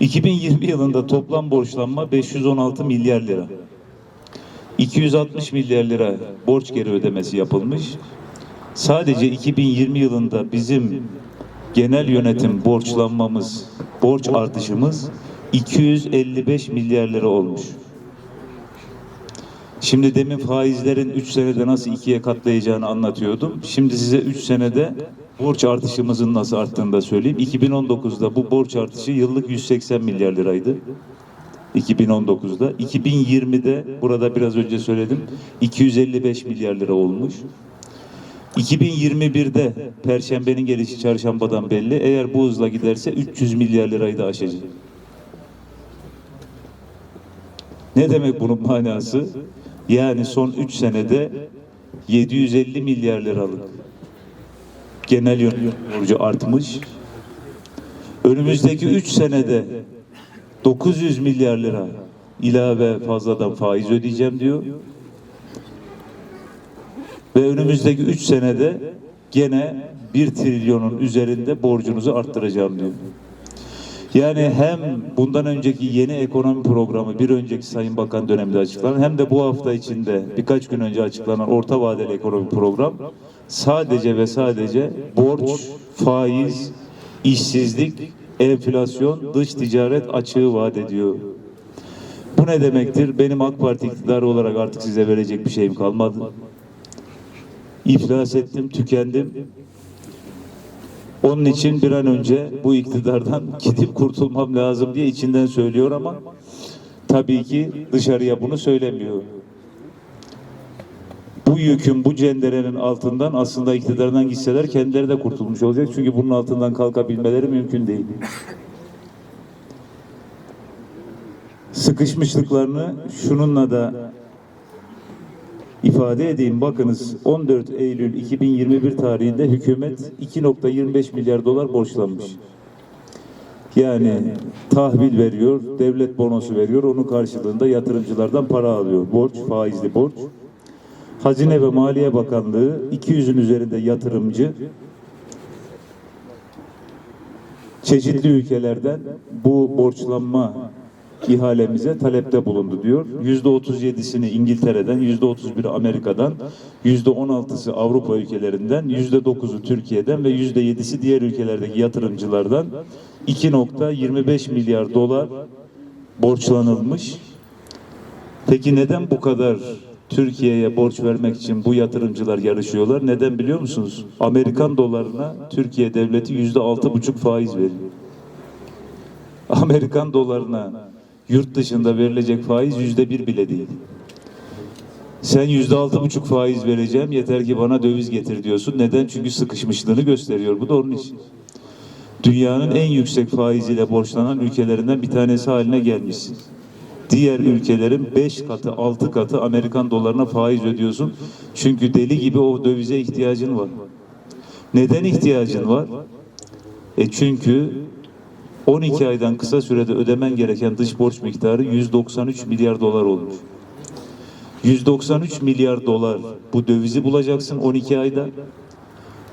2020 yılında toplam borçlanma 516 milyar lira. 260 milyar lira borç geri ödemesi yapılmış. Sadece 2020 yılında bizim genel yönetim borçlanmamız, borç artışımız 255 milyar lira olmuş. Şimdi demin faizlerin 3 senede nasıl ikiye katlayacağını anlatıyordum. Şimdi size 3 senede borç artışımızın nasıl arttığını da söyleyeyim. 2019'da bu borç artışı yıllık 180 milyar liraydı. 2019'da. 2020'de burada biraz önce söyledim 255 milyar lira olmuş. 2021'de Perşembenin gelişi çarşambadan belli. Eğer bu hızla giderse 300 milyar lirayı da aşacak. Ne demek bunun manası? Yani son 3 senede 750 milyar liralık genel yönetim borcu artmış. Önümüzdeki 3 senede 900 milyar lira ilave fazladan faiz ödeyeceğim diyor. Ve önümüzdeki 3 senede gene 1 trilyonun üzerinde borcunuzu arttıracağım diyor. Yani hem bundan önceki yeni ekonomi programı bir önceki Sayın Bakan döneminde açıklanan hem de bu hafta içinde birkaç gün önce açıklanan orta vadeli ekonomi program sadece ve sadece borç, faiz, işsizlik, enflasyon, dış ticaret açığı vaat ediyor. Bu ne demektir? Benim AK Parti iktidarı olarak artık size verecek bir şeyim kalmadı. İflas ettim, tükendim. Onun için bir an önce bu iktidardan gidip kurtulmam lazım diye içinden söylüyor ama tabii ki dışarıya bunu söylemiyor. Bu yükün, bu cenderenin altından aslında iktidardan gitseler kendileri de kurtulmuş olacak. Çünkü bunun altından kalkabilmeleri mümkün değil. Sıkışmışlıklarını şununla da ifade edeyim. Bakınız 14 Eylül 2021 tarihinde hükümet 2.25 milyar dolar borçlanmış. Yani tahvil veriyor, devlet bonosu veriyor, onun karşılığında yatırımcılardan para alıyor. Borç, faizli borç. Hazine ve Maliye Bakanlığı 200'ün üzerinde yatırımcı çeşitli ülkelerden bu borçlanma ihalemize talepte bulundu diyor. Yüzde 37'sini İngiltere'den, yüzde 31'i Amerika'dan, yüzde 16'sı Avrupa ülkelerinden, yüzde 9'u Türkiye'den ve yüzde 7'si diğer ülkelerdeki yatırımcılardan 2.25 milyar dolar borçlanılmış. Peki neden bu kadar Türkiye'ye borç vermek için bu yatırımcılar yarışıyorlar? Neden biliyor musunuz? Amerikan dolarına Türkiye devleti yüzde altı buçuk faiz veriyor. Amerikan dolarına yurt dışında verilecek faiz yüzde bir bile değil. Sen yüzde altı buçuk faiz vereceğim yeter ki bana döviz getir diyorsun. Neden? Çünkü sıkışmışlığını gösteriyor. Bu da onun için. Dünyanın en yüksek faiziyle borçlanan ülkelerinden bir tanesi haline gelmişsin. Diğer ülkelerin beş katı, altı katı Amerikan dolarına faiz ödüyorsun. Çünkü deli gibi o dövize ihtiyacın var. Neden ihtiyacın var? E çünkü 12 aydan kısa sürede ödemen gereken dış borç miktarı 193 milyar dolar olmuş. 193 milyar dolar bu dövizi bulacaksın 12 ayda.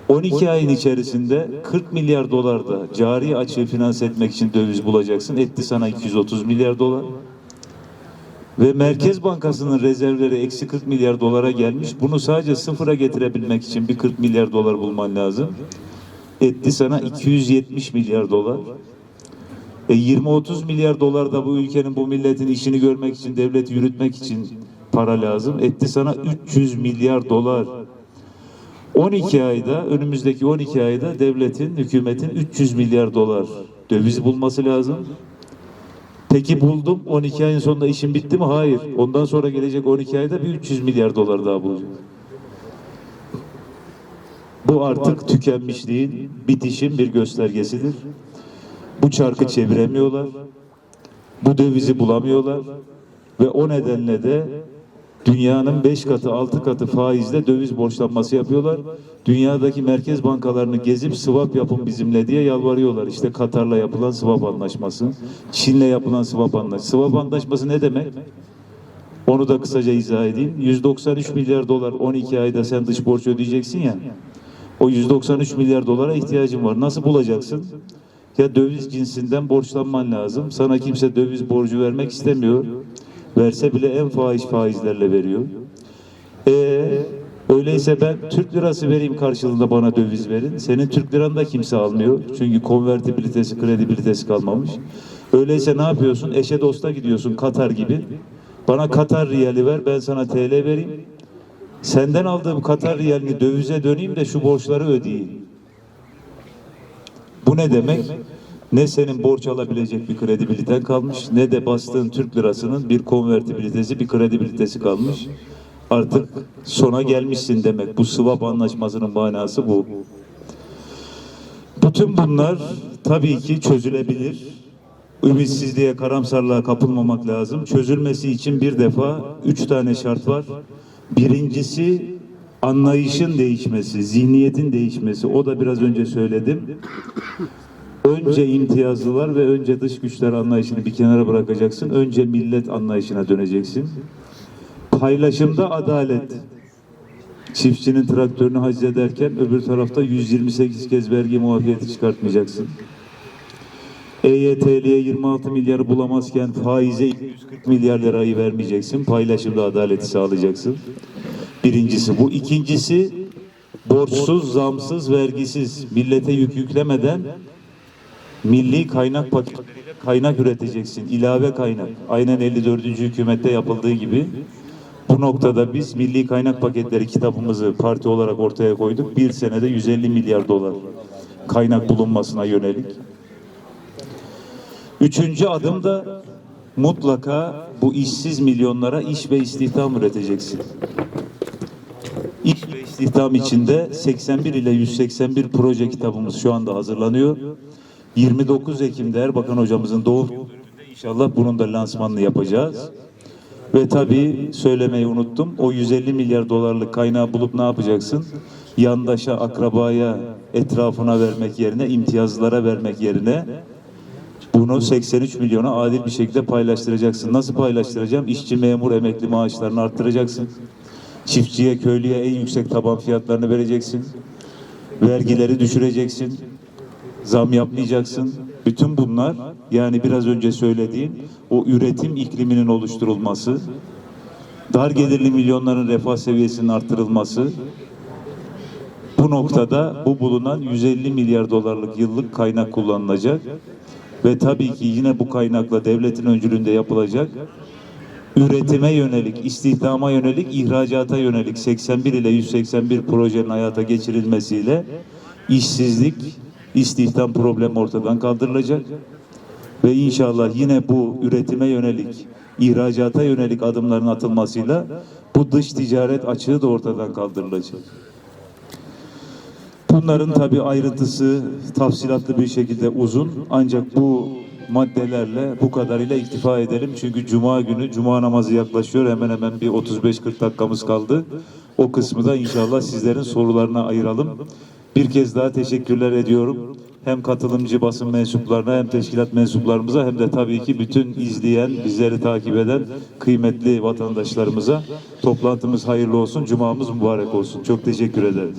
12 ayın içerisinde 40 milyar dolar da cari açığı finanse etmek için döviz bulacaksın. Etti sana 230 milyar dolar. Ve Merkez Bankası'nın rezervleri eksi 40 milyar dolara gelmiş. Bunu sadece sıfıra getirebilmek için bir 40 milyar dolar bulman lazım. Etti sana 270 milyar dolar. E 20-30 milyar dolar da bu ülkenin, bu milletin işini görmek için, devleti yürütmek için para lazım. Etti sana 300 milyar dolar. 12 ayda, önümüzdeki 12 ayda devletin, hükümetin 300 milyar dolar döviz bulması lazım. Peki buldum. 12 ayın sonunda işim bitti mi? Hayır. Ondan sonra gelecek 12 ayda bir 300 milyar dolar daha bulacak. Bu artık tükenmişliğin, bitişin bir göstergesidir. Bu çarkı çeviremiyorlar. Bu dövizi bulamıyorlar. Ve o nedenle de dünyanın beş katı, altı katı faizle döviz borçlanması yapıyorlar. Dünyadaki merkez bankalarını gezip swap yapın bizimle diye yalvarıyorlar. İşte Katar'la yapılan swap anlaşması, Çin'le yapılan swap anlaşması. Swap anlaşması ne demek? Onu da kısaca izah edeyim. 193 milyar dolar 12 ayda sen dış borç ödeyeceksin ya. O 193 milyar dolara ihtiyacın var. Nasıl bulacaksın? Ya döviz cinsinden borçlanman lazım. Sana kimse döviz borcu vermek istemiyor. Verse bile en fahiş faizlerle veriyor. Ee, öyleyse ben Türk lirası vereyim karşılığında bana döviz verin. Senin Türk liranı da kimse almıyor. Çünkü konvertibilitesi, kredibilitesi kalmamış. Öyleyse ne yapıyorsun? Eşe dosta gidiyorsun Katar gibi. Bana Katar riyali ver, ben sana TL vereyim. Senden aldığım Katar riyalini dövize döneyim de şu borçları ödeyeyim. Bu ne demek? Ne senin borç alabilecek bir kredibiliten kalmış, ne de bastığın Türk lirasının bir konvertibilitesi, bir kredibilitesi kalmış. Artık sona gelmişsin demek. Bu swap anlaşmasının manası bu. Bütün bunlar tabii ki çözülebilir. Ümitsizliğe, karamsarlığa kapılmamak lazım. Çözülmesi için bir defa üç tane şart var. Birincisi anlayışın değişmesi, zihniyetin değişmesi. O da biraz önce söyledim. Önce imtiyazlılar ve önce dış güçler anlayışını bir kenara bırakacaksın. Önce millet anlayışına döneceksin. Paylaşımda adalet. Çiftçinin traktörünü haciz ederken öbür tarafta 128 kez vergi muafiyeti çıkartmayacaksın. EYT'liye 26 milyarı bulamazken faize 240 milyar lirayı vermeyeceksin. Paylaşımda adaleti sağlayacaksın. Birincisi bu. İkincisi borçsuz, zamsız, vergisiz millete yük yüklemeden milli kaynak paketleriyle kaynak üreteceksin. ilave kaynak. Aynen 54. hükümette yapıldığı gibi. Bu noktada biz milli kaynak paketleri kitabımızı parti olarak ortaya koyduk. Bir senede 150 milyar dolar kaynak bulunmasına yönelik. Üçüncü adım da mutlaka bu işsiz milyonlara iş ve istihdam üreteceksin. İstihdam içinde 81 ile 181 proje kitabımız şu anda hazırlanıyor. 29 Ekim'de Erbakan hocamızın doğum bölümünde inşallah bunun da lansmanını yapacağız. Ve tabii söylemeyi unuttum. O 150 milyar dolarlık kaynağı bulup ne yapacaksın? Yandaşa, akrabaya, etrafına vermek yerine, imtiyazlara vermek yerine bunu 83 milyona adil bir şekilde paylaştıracaksın. Nasıl paylaştıracağım? İşçi, memur, emekli maaşlarını arttıracaksın. Çiftçiye, köylüye en yüksek taban fiyatlarını vereceksin. Vergileri düşüreceksin. Zam yapmayacaksın. Bütün bunlar yani biraz önce söylediğin o üretim ikliminin oluşturulması, dar gelirli milyonların refah seviyesinin arttırılması, bu noktada bu bulunan 150 milyar dolarlık yıllık kaynak kullanılacak ve tabii ki yine bu kaynakla devletin öncülüğünde yapılacak üretime yönelik, istihdama yönelik, ihracata yönelik 81 ile 181 projenin hayata geçirilmesiyle işsizlik, istihdam problemi ortadan kaldırılacak ve inşallah yine bu üretime yönelik, ihracata yönelik adımların atılmasıyla bu dış ticaret açığı da ortadan kaldırılacak. Bunların tabi ayrıntısı tafsilatlı bir şekilde uzun ancak bu maddelerle bu kadarıyla iktifa edelim. Çünkü cuma günü cuma namazı yaklaşıyor. Hemen hemen bir 35-40 dakikamız kaldı. O kısmı da inşallah sizlerin sorularına ayıralım. Bir kez daha teşekkürler ediyorum. Hem katılımcı basın mensuplarına hem teşkilat mensuplarımıza hem de tabii ki bütün izleyen, bizleri takip eden kıymetli vatandaşlarımıza toplantımız hayırlı olsun, cumamız mübarek olsun. Çok teşekkür ederim.